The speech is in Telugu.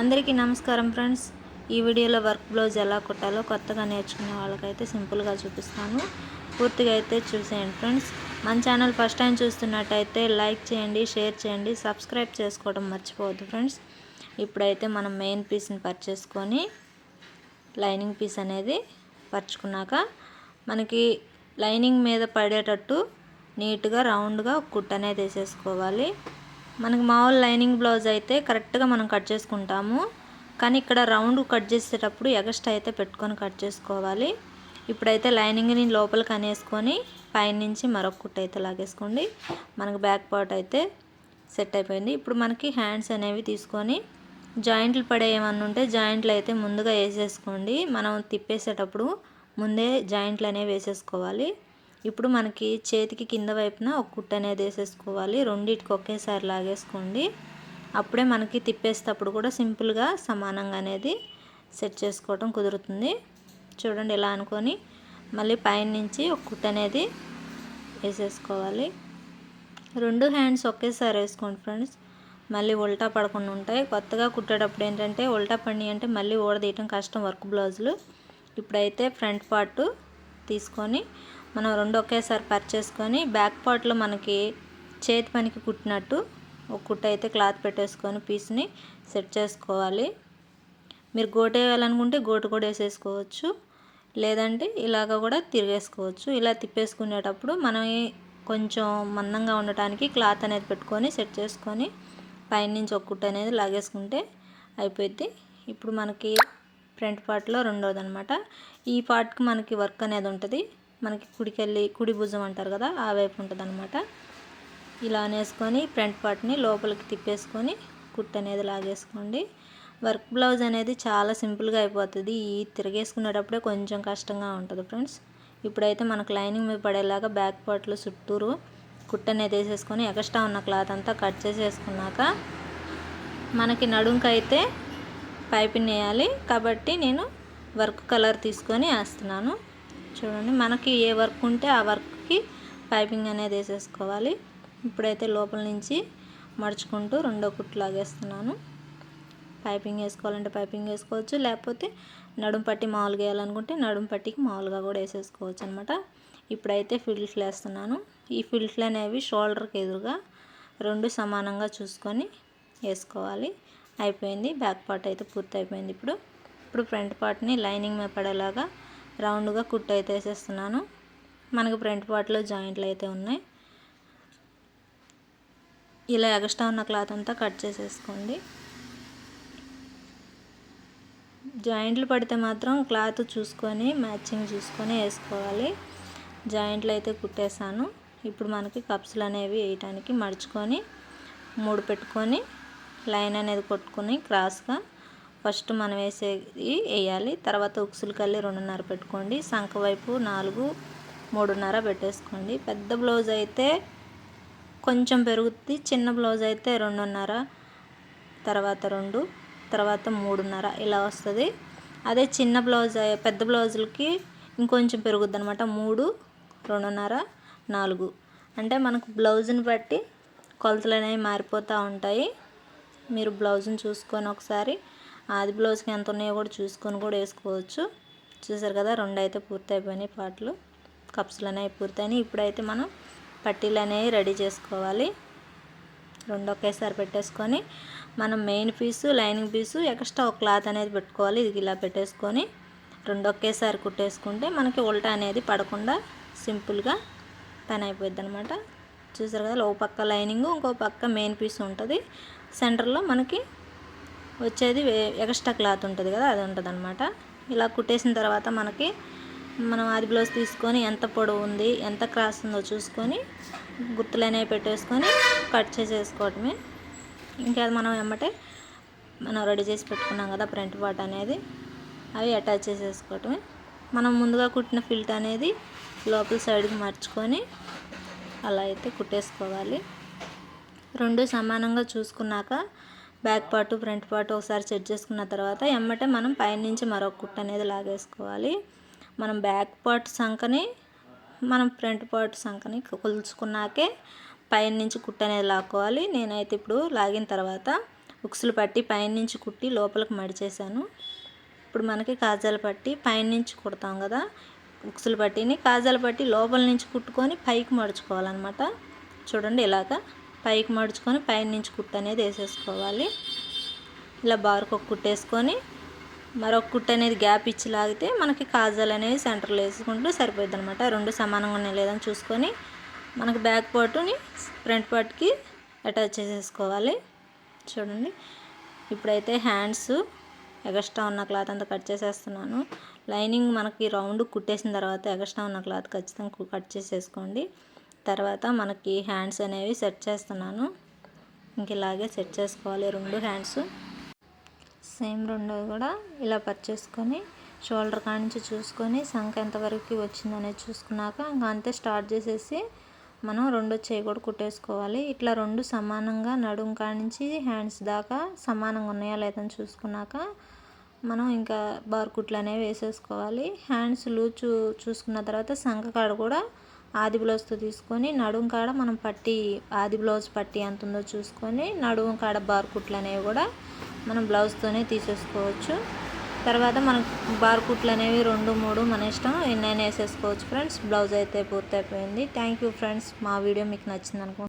అందరికీ నమస్కారం ఫ్రెండ్స్. ఈ వీడియోలో వర్క్ బ్లౌజ్ ఎలా కుట్టాలో కొత్తగా నేర్చుకునే వాళ్ళకైతే సింపుల్గా చూపిస్తాను. పూర్తిగా అయితే చూసేయండి ఫ్రెండ్స్. మన ఛానల్ ఫస్ట్ టైం చూస్తున్నట్టయితే లైక్ చేయండి షేర్ చేయండి సబ్స్క్రైబ్ చేసుకోవడం మర్చిపోవద్దు ఫ్రెండ్స్. ఇప్పుడైతే మనం మెయిన్ పీస్ని పర్చేసుకొని లైనింగ్ పీస్ అనేది పరుచుకున్నాక మనకి లైనింగ్ మీద పడేటట్టు నీట్గా రౌండ్గా కుట్ అనేది వేసేసుకోవాలి. మనకి మామూలు లైనింగ్ బ్లౌజ్ అయితే కరెక్ట్గా మనం కట్ చేసుకుంటాము. కానీ ఇక్కడ రౌండ్ కట్ చేసేటప్పుడు ఎగస్ట్రా అయితే పెట్టుకొని కట్ చేసుకోవాలి. ఇప్పుడైతే లైనింగ్ని లోపలికి అనేసుకొని పైనుంచి మరొక కుట్టు అయితే లాగేసుకోండి. మనకు బ్యాక్ పార్ట్ అయితే సెట్ అయిపోయింది. ఇప్పుడు మనకి హ్యాండ్స్ అనేవి తీసుకొని జాయింట్లు పడే ఏమన్నా ఉంటే జాయింట్లు అయితే ముందుగా వేసేసుకోండి. మనం తిప్పేసేటప్పుడు ముందే జాయింట్లు అనేవి వేసేసుకోవాలి. ఇప్పుడు మనకి చేతికి కింద వైపున ఒక కుట్టు అనేది వేసేసుకోవాలి. రెండింటికి ఒకేసారి లాగేసుకోండి. అప్పుడే మనకి తిప్పేసేటప్పుడు కూడా సింపుల్గా సమానంగా అనేది సెట్ చేసుకోవడం కుదురుతుంది. చూడండి ఇలా అనుకొని మళ్ళీ పైన నుంచి ఒక కుట్టు అనేది వేసేసుకోవాలి. రెండు హ్యాండ్స్ ఒకేసారి వేసుకోండి ఫ్రెండ్స్ మళ్ళీ ఉల్టా పడకుండా ఉంటాయి. కొత్తగా కుట్టేటప్పుడు ఏంటంటే ఉల్టా పడి అంటే మళ్ళీ ఊడదీయటం కష్టం వర్క్ బ్లౌజులు. ఇప్పుడైతే ఫ్రంట్ పార్ట్ తీసుకొని మనం రెండు ఒకేసారి పర్చేసుకొని బ్యాక్ పార్ట్లో మనకి చేతి పనికి కుట్టినట్టు ఒక కుట్ట అయితే క్లాత్ పెట్టేసుకొని పీస్ని సెట్ చేసుకోవాలి. మీరు గోటు వేయాలనుకుంటే గోటు కూడా వేసేసుకోవచ్చు. లేదంటే ఇలాగ కూడా తిరిగేసుకోవచ్చు. ఇలా తిప్పేసుకునేటప్పుడు మనం కొంచెం మందంగా ఉండటానికి క్లాత్ అనేది పెట్టుకొని సెట్ చేసుకొని పైనుంచి ఒక కుట్ట అనేది లాగేసుకుంటే అయిపోయింది ఇప్పుడు మనకి ఫ్రంట్ పార్ట్లో రెండోది అనమాట ఈ పార్ట్కి మనకి వర్క్ అనేది ఉంటుంది. మనకి కుడికెళ్ళి కుడి భుజం అంటారు కదా ఆ వైపు ఉంటుంది అనమాట ఇలా అనేసుకొని ఫ్రంట్ పార్ట్ని లోపలికి తిప్పేసుకొని కుట్ అనేది లాగేసుకోండి. వర్క్ బ్లౌజ్ అనేది చాలా సింపుల్గా అయిపోతుంది. ఈ తిరిగేసుకునేటప్పుడే కొంచెం కష్టంగా ఉంటుంది ఫ్రెండ్స్. ఇప్పుడైతే మనకు లైనింగ్ మీద పడేలాగా బ్యాక్ పార్ట్లో చుట్టూరు కుట్ అనేది వేసేసుకొని ఎక్స్ట్రా ఉన్న క్లాత్ అంతా కట్ చేసేసుకున్నాక మనకి నడుంకైతే పైపింగ్ వేయాలి. కాబట్టి నేను వర్క్ కలర్ తీసుకొని వేస్తున్నాను. చూడండి మనకి ఏ వర్క్ ఉంటే ఆ వర్క్కి పైపింగ్ అనేది వేసేసుకోవాలి. ఇప్పుడైతే లోపల నుంచి మడుచుకుంటూ రెండో కుట్లు లాగేస్తున్నాను. పైపింగ్ వేసుకోవాలంటే పైపింగ్ వేసుకోవచ్చు లేకపోతే నడుం పట్టి మామూలుగా వేయాలనుకుంటే నడుం పట్టికి మామూలుగా కూడా వేసేసుకోవచ్చు అనమాట ఇప్పుడైతే ఫిల్ట్లు వేస్తున్నాను. ఈ ఫిల్ట్లు అనేవి షోల్డర్కి ఎదురుగా రెండు సమానంగా చూసుకొని వేసుకోవాలి. అయిపోయింది బ్యాక్ పార్ట్ అయితే పూర్తి అయిపోయింది ఇప్పుడు. ఇప్పుడు ఫ్రంట్ పార్ట్ని లైనింగ్ మీద పడేలాగా రౌండ్గా కుట్ అయితే వేసేస్తున్నాను. మనకు ఫ్రంట్ పార్ట్లో జాయింట్లు అయితే ఉన్నాయి. ఇలా ఎగస్ట్రా ఉన్న క్లాత్ అంతా కట్ చేసేసుకోండి. జాయింట్లు పడితే మాత్రం క్లాత్ చూసుకొని మ్యాచింగ్ చూసుకొని వేసుకోవాలి. జాయింట్లు అయితే కుట్టేశాను. ఇప్పుడు మనకి కప్స్లు అనేవి వేయటానికి మడుచుకొని మూడు పెట్టుకొని లైన్ అనేది కొట్టుకొని క్రాస్గా ఫస్ట్ మనం వేసేది వేయాలి. తర్వాత ఉక్సులకల్లి రెండున్నర పెట్టుకోండి. సంఖ వైపు నాలుగు మూడున్నర పెట్టేసుకోండి. పెద్ద బ్లౌజ్ అయితే కొంచెం పెరుగుతుంది చిన్న బ్లౌజ్ అయితే రెండున్నర తర్వాత రెండు తర్వాత మూడున్నర ఇలా వస్తుంది. అదే చిన్న బ్లౌజ్ పెద్ద బ్లౌజులకి ఇంకొంచెం పెరుగుద్ది అనమాట మూడు రెండున్నర నాలుగు. అంటే మనకు బ్లౌజ్ని బట్టి కొలతలు అనేవి మారిపోతూ ఉంటాయి. మీరు బ్లౌజ్ని చూసుకొని ఒకసారి ఆది బ్లౌజ్కి ఎంత ఉన్నాయో కూడా చూసుకొని కూడా వేసుకోవచ్చు. చూసారు కదా రెండు అయితే పూర్తి అయిపోయినాయి పాటలు. కప్స్లు అనేవి పూర్తయినాయి. ఇప్పుడైతే మనం పట్టీలు అనేవి రెడీ చేసుకోవాలి. రెండు ఒకేసారి పెట్టేసుకొని మనం main piece lining piece extra ఒక క్లాత్ అనేది పెట్టుకోవాలి. ఇది ఇలా పెట్టేసుకొని రెండు ఒకేసారి కుట్టేసుకుంటే మనకి ఉల్టా అనేది పడకుండా సింపుల్గా పని అయిపోద్ది అనమాట చూసారు కదా ఓ పక్క లైనింగ్ ఇంకో పక్క మెయిన్ పీస్ ఉంటుంది. సెంటర్లో మనకి వచ్చేది ఎక్స్ట్రా క్లాత్ ఉంటుంది కదా అది ఉంటుంది అనమాట ఇలా కుట్టేసిన తర్వాత మనకి మనం ఆది బ్లౌజ్ తీసుకొని ఎంత పొడవు ఉంది ఎంత క్రాస్ ఉందో చూసుకొని గుర్తులు అనేవి పెట్టేసుకొని కట్ చేసేసుకోవటమే. ఇంకా మనం ఏమంటే మనం రెడీ చేసి పెట్టుకున్నాం కదా ఫ్రంట్ పార్ట్ అనేది అవి అటాచ్ చేసేసుకోవటమే. మనం ముందుగా కుట్టిన ఫిల్ట్ అనేది లోపల సైడ్కి మర్చుకొని అలా అయితే కుట్టేసుకోవాలి. రెండు సమానంగా చూసుకున్నాక బ్యాక్ పార్ట్ ఫ్రంట్ పార్ట్ ఒకసారి సెట్ చేసుకున్న తర్వాత ఎమ్మటే మనం పైనుంచి మరొక కుట్ట అనేది లాగేసుకోవాలి. మనం బ్యాక్ పార్ట్ సంఖని మనం ఫ్రంట్ పార్ట్ సంఖని కొలుచుకున్నాకే పైన నుంచి కుట్ట అనేది లాక్కోవాలి. నేనైతే ఇప్పుడు లాగిన తర్వాత ఉక్సులు పట్టి పైనుంచి కుట్టి లోపలికి మడిచేసాను ఇప్పుడు మనకి కాజాలు పట్టి పైనుంచి కుడతాం కదా. ఉక్సులు పట్టిని కాజాలు పట్టి లోపల నుంచి కుట్టుకొని పైకి మడుచుకోవాలన్నమాట. చూడండి ఇలాగా పైకి మడుచుకొని పైన నుంచి కుట్టు అనేది వేసేసుకోవాలి. ఇలా బారుకు ఒక కుట్టేసుకొని మరొక కుట్టు అనేది గ్యాప్ ఇచ్చి లాగితే మనకి కాజాలు అనేవి సెంటర్లో వేసుకుంటూ సరిపోద్ది అనమాట రెండు సమానంగా ఉన్నాయి లేదని చూసుకొని మనకి బ్యాక్ పార్ట్ని ఫ్రంట్ పార్ట్కి అటాచ్ చేసేసుకోవాలి. చూడండి. ఇప్పుడైతే హ్యాండ్స్ ఎగస్ట్రా ఉన్న క్లాత్ అంతా కట్ చేసేస్తున్నాను. లైనింగ్ మనకి రౌండ్ కుట్టేసిన తర్వాత ఎగస్ట్రా ఉన్న క్లాత్ ఖచ్చితంగా కట్ చేసేసుకోండి. తర్వాత మనకి హ్యాండ్స్ అనేవి సెట్ చేస్తున్నాను. ఇంక ఇలాగే సెట్ చేసుకోవాలి రెండు హ్యాండ్స్. సేమ్ రెండు కూడా ఇలా పర్చేసుకొని షోల్డర్ కాడ నుంచి చూసుకొని సంఖ ఎంతవరకు వచ్చిందనేది చూసుకున్నాక ఇంకా అంతే స్టార్ట్ చేసేసి మనం రెండో చేయి కూడా కుట్టేసుకోవాలి. ఇట్లా రెండు సమానంగా నడుం కాడ నుంచి హ్యాండ్స్ దాకా సమానంగా ఉన్నాయా లేదని చూసుకున్నాక మనం ఇంకా బార్కుట్లు అనేవి వేసేసుకోవాలి. హ్యాండ్స్ లూజ్ చూసుకున్న తర్వాత సంఖ కాడ కూడా ఆది బ్లౌజ్తో తీసుకొని నడుం కాడ మనం పట్టి ఆది బ్లౌజ్ పట్టి ఎంత ఉందో చూసుకొని నడుం కాడ బార్ కుట్లు అనేవి కూడా మనం బ్లౌజ్తోనే తీసేసుకోవచ్చు. తర్వాత మనకు బార్కుట్లు అనేవి రెండు మూడు మన ఇష్టం ఎన్నైనా వేసేసుకోవచ్చు ఫ్రెండ్స్. బ్లౌజ్ అయితే పూర్తయిపోయింది. Thank you friends. మా వీడియో మీకు నచ్చింది అనుకుంటున్నాను